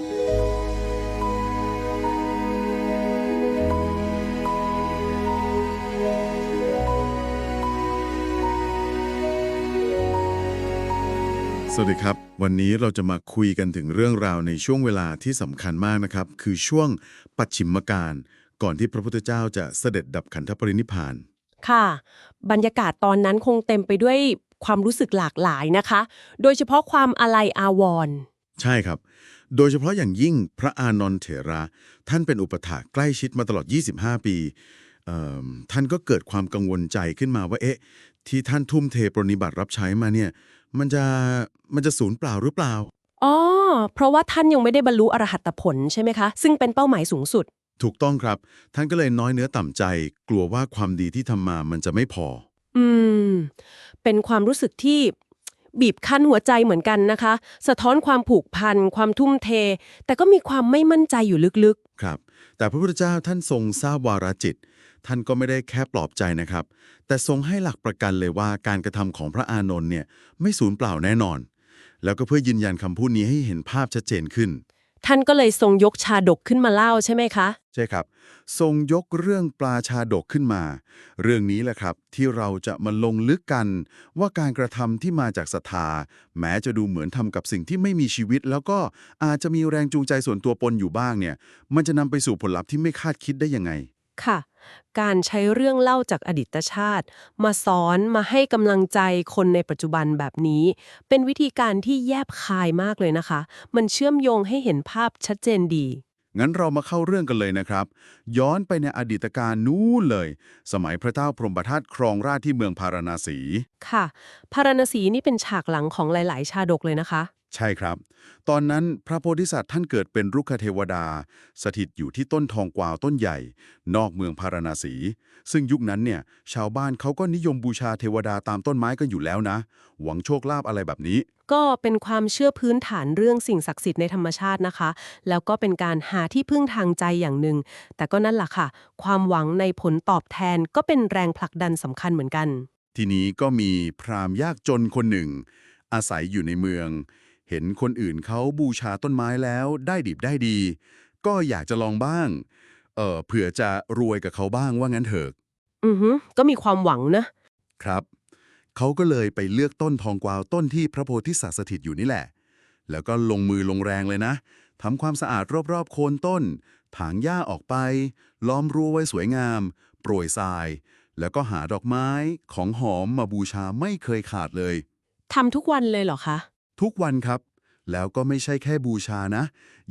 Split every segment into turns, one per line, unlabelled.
สวัสดีครับ วันนี้เราจะมาคุยกันถึงเรื่องราวในช่วงเวลาที่สำคัญมากนะครับ คือช่วงปัจฉิมการก่อนที่พระพุทธเจ้าจะเสด็จดับขันธปรินิพพาน
ค่ะ บรรยากาศตอนนั้นคงเต็มไปด้วยความรู้สึกหลากหลายนะคะ โดยเฉพาะความอาลัยอาวรณ์
ใช่ครับ โดยเฉพาะอย่างยิ่งพระอานนท์เถระ ท่านเป็นอุปถากใกล้ชิดมาตลอด 25 ปีเอิ่มท่านก็เกิดความกังวลใจขึ้นมาว่าเอ๊ะ ที่ท่านทุ่มเทปรนนิบัติรับใช้มาเนี่ยมันจะมันจะสูญเปล่าหรือเปล่า
อ๋อเพราะว่าท่านยังไม่ได้บรรลุอรหัตผลใช่ไหมคะ ซึ่งเป็นเป้าหมายสูงสุด
ถูกต้องครับ ท่านก็เลยน้อยเนื้อต่ำใจ กลัวว่าความดีที่ทำมามันจะไม่พอ
อืม เป็นความรู้สึกที่ บีบคั้นหัวใจเหมือนกันนะคะ สะท้อนความผูกพัน ความทุ่มเท แต่ก็มีความไม่มั่นใจอยู่ลึกๆ
ครับ แต่พระพุทธเจ้าท่านทรงทราบวาระจิต ท่านก็ไม่ได้แค่ปลอบใจนะครับ แต่ทรงให้หลักประกันเลยว่าการกระทำของพระอานนท์เนี่ยไม่สูญเปล่าแน่นอน แล้วก็เพื่อยืนยันคำพูดนี้ให้เห็นภาพชัดเจนขึ้น
ท่านก็เลยทรงยกชาดกขึ้นมาเล่าใช่ไหมคะ
ใช่ครับ ทรงยกเรื่องปลาชาดกขึ้นมา เรื่องนี้แหละครับ ที่เราจะมาลงลึกกัน ว่าการกระทำที่มาจากศรัทธา แม้จะดูเหมือนทำกับสิ่งที่ไม่มีชีวิต แล้วก็อาจจะมีแรงจูงใจส่วนตัวปนอยู่บ้างเนี่ย มันจะนำไปสู่ผลลัพธ์ที่ไม่คาดคิดได้ยังไง
ค่ะ การใช้เรื่องเล่าจากอดีตชาติ มาสอนมาให้กำลังใจคนในปัจจุบันแบบนี้ เป็นวิธีการที่แยบคายมากเลยนะคะ มันเชื่อมโยงให้เห็นภาพชัดเจนดี
งั้นเรามาเข้าเรื่องกันเลยนะครับ ย้อนไปในอดีตการนู้นเลย สมัยพระเจ้าพรหมประทัดครองราชย์ที่เมืองพาราณสี
ค่ะ พาราณสีนี่เป็นฉากหลังของหลาย ๆ ชาดกเลยนะคะ
ใช่ครับ ตอนนั้นพระโพธิสัตว์ท่านเกิดเป็นรุกขเทวดา สถิตอยู่ที่ต้นทองกวาวต้นใหญ่ นอกเมืองพาราณสี ซึ่งยุคนั้นเนี่ยชาวบ้านเขาก็นิยมบูชาเทวดาตามต้นไม้กันอยู่แล้วนะ หวังโชคลาภอะไรแบบนี้
ก็เป็นความเชื่อพื้นฐานเรื่องสิ่งศักดิ์สิทธิ์ในธรรมชาตินะคะ แล้วก็เป็นการหาที่พึ่งทางใจอย่างหนึ่ง แต่ก็นั่นแหละค่ะ ความหวังในผลตอบแทนก็เป็นแรงผลักดันสำคัญเหมือนกัน
ทีนี้ก็มีพราหมณ์ยากจนคนหนึ่ง อาศัยอยู่ในเมือง เห็นคนอื่นเขาบูชาต้นไม้แล้วได้ดิบได้ดี ก็อยากจะลองบ้าง เออเผื่อจะรวยกับเขาบ้างว่างั้นเถอะ
อือฮึก็มีความหวังนะ
ครับ เขาก็เลยไปเลือกต้นทองกวาวต้นที่พระโพธิสัตว์สถิตอยู่นี่แหละ แล้วก็ลงมือลงแรงเลยนะทำความสะอาดรอบๆ โคนต้น ถางหญ้าออกไป ล้อมรั้วไว้สวยงาม โปรยทราย แล้วก็หาดอกไม้ของหอมมาบูชาไม่เคยขาดเลย
ทำทุกวันเลยเหรอคะ
ทุกวันครับ แล้วก็ไม่ใช่แค่บูชานะ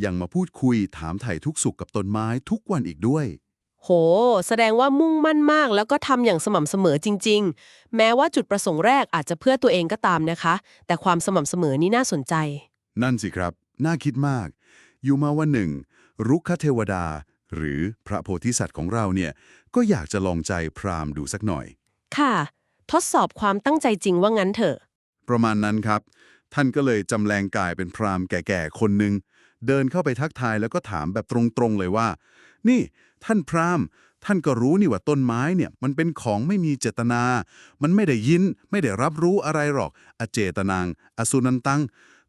ยังมาพูดคุยถามไถ่ทุกสุขกับต้นไม้ทุกวันอีกด้วย
โห แสดงว่ามุ่งมั่นมาก แล้วก็ทำอย่างสม่ำเสมอจริง ๆ แม้ว่าจุดประสงค์แรกอาจจะเพื่อตัวเองก็ตามนะคะ แต่ความสม่ำเสมอนี่น่าสนใจ
นั่นสิครับ น่าคิดมาก อยู่มาวันหนึ่ง รุกขเทวดา หรือพระโพธิสัตว์ของเราเนี่ย ก็อยากจะลองใจพราหมณ์ดูสักหน่อย
ค่ะ ทดสอบความตั้งใจจริงว่างั้นเถอะ
ประมาณนั้นครับ ท่านก็เลยจำแรงกายเป็นพรามแก่ๆคนหนึ่ง เดินเข้าไปทักทายแล้วก็ถามแบบตรงๆเลยว่า นี่ท่านพรามท่านก็รู้นี่ว่าต้นไม้เนี่ยมันเป็นของไม่มีเจตนา มันไม่ได้ยิน ไม่ได้รับรู้อะไรหรอก อเจตนาง อสุนันตัง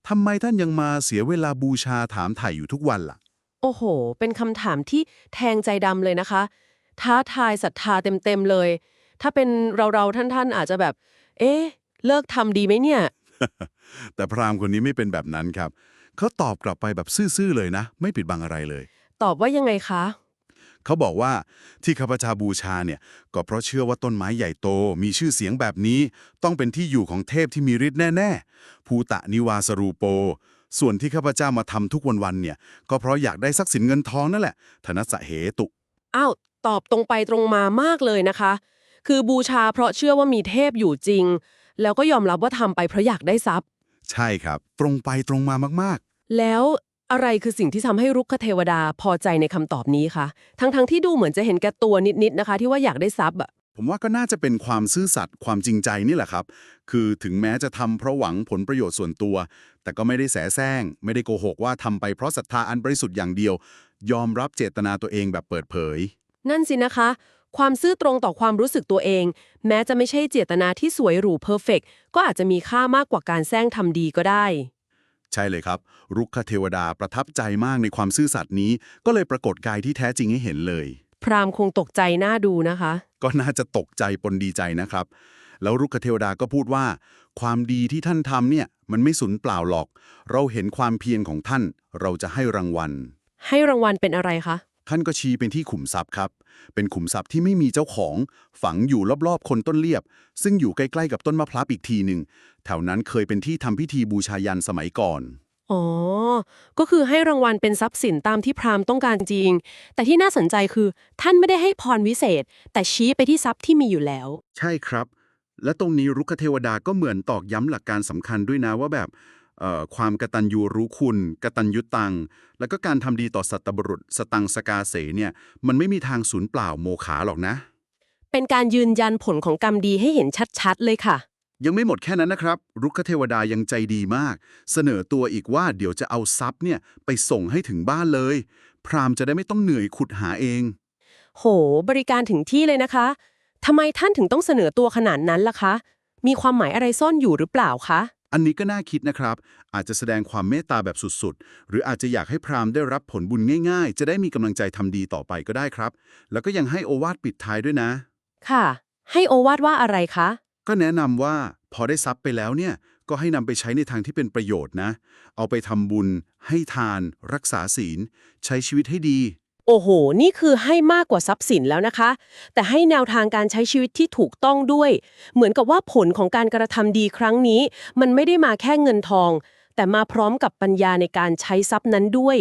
ทำไมท่านยังมาเสียเวลาบูชาถามถ่ายอยู่ทุกวันล่ะ
โอ้โห เป็นคำถามที่แทงใจดำเลยนะคะ ท้าทายศรัทธาเต็มๆเลย ถ้าเป็นเราๆท่านๆอาจจะแบบ เอ๊ะ เลิกทำดีไหมเนี่ย
แต่พราหมณ์คนนี้ไม่เป็นแบบนั้นครับ เขาตอบกลับไปแบบซื่อๆเลยนะ ไม่ปิดบังอะไรเลย
ตอบว่ายังไงคะ
เขาบอกว่าที่ข้าพเจ้าบูชาเนี่ยก็เพราะเชื่อว่าต้นไม้ใหญ่โต มีชื่อเสียงแบบนี้ ต้องเป็นที่อยู่ของเทพที่มีฤทธิ์แน่ๆ ภูตะนิวาสรูโป ส่วนที่ข้าพเจ้ามาทำทุกวันๆเนี่ย ก็เพราะอยากได้ทรัพย์สินเงินทองนั่นแหละธนสะเหตุ
อ้าว ตอบตรงไปตรงมามากเลยนะคะ คือบูชาเพราะเชื่อว่ามีเทพอยู่จริง แล้วก็ยอมรับว่าทำไปเพราะอยากได้ทรัพย์
ใช่ครับ ตรงไปตรงมามาก
แล้วอะไรคือสิ่งที่ทำให้รุกขเทวดาพอใจในคำตอบนี้คะทั้งๆที่ดูเหมือนจะเห็นแก่ตัวนิดๆนะคะ ที่ว่าอยากได้ทรัพย์อะ
ๆ ผมว่าก็น่าจะเป็นความซื่อสัตย์ความจริงใจนี่แหละครับ คือถึงแม้จะทำเพราะหวังผลประโยชน์ส่วนตัว แต่ก็ไม่ได้แสแสร้ง ไม่ได้โกหกว่าทำไปเพราะศรัทธาอันบริสุทธิ์อย่างเดียว ยอมรับเจตนาตัวเองแบบเปิดเผย
นั่นสินะคะ ความซื่อตรงต่อความรู้สึกตัวเอง แม้จะไม่ใช่เจตนาที่สวยหรูเพอร์เฟกก็อาจจะมีค่ามากกว่าการแซงทำดีก็ได้
ใช่เลยครับ รุกขเทวดาประทับใจมากในความซื่อสัตย์นี้ ก็เลยปรากฏกายที่แท้จริงให้เห็นเลย
พราหมณ์คงตกใจน่าดูนะคะ
ก็น่าจะตกใจปนดีใจนะครับ แล้วรุกขเทวดาก็พูดว่า ความดีที่ท่านทำเนี่ยมันไม่สูญเปล่าหรอก เราเห็นความเพียรของท่าน เราจะให้รางวัล
ให้รางวัลเป็นอะไรคะ
ท่านก็ชี้เป็นที่ขุมทรัพย์ครับ เป็นขุมทรัพย์ที่ไม่มีเจ้าของ ฝังอยู่รอบๆ คนต้นเลียบ ซึ่งอยู่ใกล้ๆ กับต้นมะพร้าวอีกทีหนึ่ง แถวนั้นเคยเป็นที่ทำพิธีบูชายันสมัยก่อน
อ๋อ ก็คือให้รางวัลเป็นทรัพย์สินตามที่พราหมณ์ต้องการจริง แต่ที่น่าสนใจคือ ท่านไม่ได้ให้พรวิเศษ แต่ชี้ไปที่ทรัพย์ที่มีอยู่แล้ว
ใช่ครับ และตรงนี้รุกขเทวดาก็เหมือนตอกย้ำหลักการสำคัญด้วยนะว่าแบบเอ่อ ความกตัญญูรู้คุณ กตัญยุตัง แล้วก็การทำดีต่อสัตบุรุษ สตังสกาเสเนี่ยมันไม่มีทางสูญเปล่าโมขาหรอกนะ
เป็นการยืนยันผลของกรรมดีให้เห็นชัดๆเลยค่ะ
ยังไม่หมดแค่นั้นนะครับ รุกขเทวดายังใจดีมาก เสนอตัวอีกว่าเดี๋ยวจะเอาทรัพย์เนี่ยไปส่งให้ถึงบ้านเลย พราหมณ์จะได้ไม่ต้องเหนื่อยขุดหาเอง
โห บริการถึงที่เลยนะคะทำไมท่านถึงต้องเสนอตัวขนาดนั้นล่ะคะ มีความหมายอะไรซ่อนอยู่หรือเปล่าคะ
อันนี้ก็น่าคิดนะครับ อาจจะแสดงความเมตตาแบบสุดๆ หรืออาจจะอยากให้พราหมณ์ได้รับผลบุญง่าย ๆ จะได้มีกำลังใจทำดีต่อไปก็ได้ครับ แล้วก็ยังให้โอวาทปิดท้ายด้วยนะ
ค่ะ ให้โอวาทว่าอะไรคะ
ก็แนะนำว่าพอได้ทรัพย์ไปแล้วเนี่ย ก็ให้นำไปใช้ในทางที่เป็นประโยชน์นะ เอาไปทำบุญ ให้ทาน รักษาศีล ใช้ชีวิตให้ดี
โอ้โห นี่คือให้มากกว่าทรัพย์สินแล้วนะคะ แต่ให้แนวทางการใช้ชีวิตที่ถูกต้องด้วย เหมือนกับว่าผลของการกระทำดีครั้งนี้ มันไม่ได้มาแค่เงินทอง แต่มาพร้อมกับปัญญาในการใช้ทรัพย์นั้นด้วย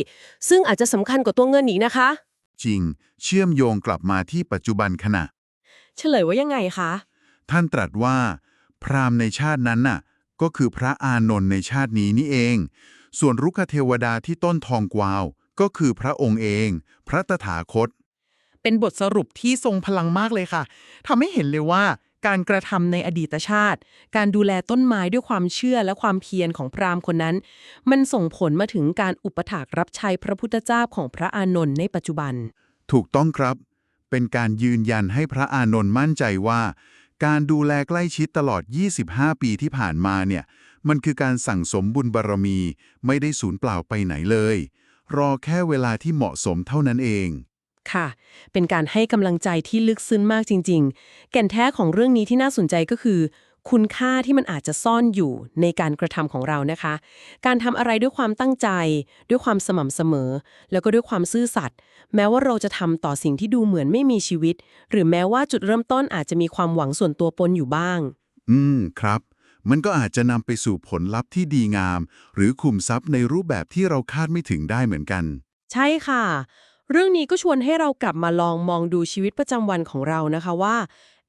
ซึ่งอาจจะสำคัญกว่าตัวเงินอีกนะคะ
จริง เชื่อมโยงกลับมาที่ปัจจุบันขณะ
เฉลยว่ายังไงคะ
ท่านตรัสว่า พราหมณ์ในชาตินั้นน่ะ ก็คือพระอานนท์ในชาตินี้นี่เอง ส่วนรุกขเทวดาที่ต้นทองกวาว ก็คือพระองค์เอง พระตถาคต
เป็นบทสรุปที่ทรงพลังมากเลยค่ะทำให้เห็นเลยว่าการกระทำในอดีตชาติ การดูแลต้นไม้ด้วยความเชื่อและความเพียรของพราหมณ์คนนั้น มันส่งผลมาถึงการอุปถากรับใช้พระพุทธเจ้าของพระอานนท์ในปัจจุบัน
ถูกต้องครับ เป็นการยืนยันให้พระอานนท์มั่นใจว่า การดูแลใกล้ชิดตลอด 25 ปีที่ผ่านมาเนี่ย มันคือการสั่งสมบุญบารมี ไม่ได้สูญเปล่าไปไหนเลย รอแค่เวลาที่เหมาะสมเท่านั้นเอง
ค่ะ เป็นการให้กำลังใจที่ลึกซึ้งมากจริง ๆ แก่นแท้ของเรื่องนี้ที่น่าสนใจก็คือ คุณค่าที่มันอาจจะซ่อนอยู่ในการกระทำของเรานะคะ การทำอะไรด้วยความตั้งใจ ด้วยความสม่ำเสมอ แล้วก็ด้วยความซื่อสัตย์แม้ว่าเราจะทำต่อสิ่งที่ดูเหมือนไม่มีชีวิต หรือแม้ว่าจุดเริ่มต้นอาจจะมีความหวังส่วนตัวปนอยู่บ้าง
อืม ครับ มันก็อาจจะนำไปสู่ผลลัพธ์ที่ดีงาม หรือคุมทรัพย์ในรูปแบบที่เราคาดไม่ถึงได้เหมือนกัน
ใช่ค่ะ เรื่องนี้ก็ชวนให้เรากลับมาลองมองดูชีวิตประจำวันของเรานะคะว่า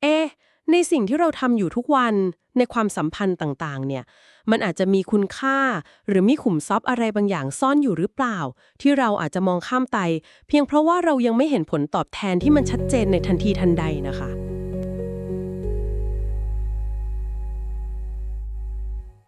เอ๊ะในสิ่งที่เราทำอยู่ทุกวันในความสัมพันธ์ต่างๆ เนี่ย มันอาจจะมีคุณค่า หรือมีขุมทรัพย์อะไรบางอย่างซ่อนอยู่หรือเปล่า ที่เราอาจจะมองข้ามไป เพียงเพราะว่าเรายังไม่เห็นผลตอบแทนที่มันชัดเจนในทันทีทันใดนะคะ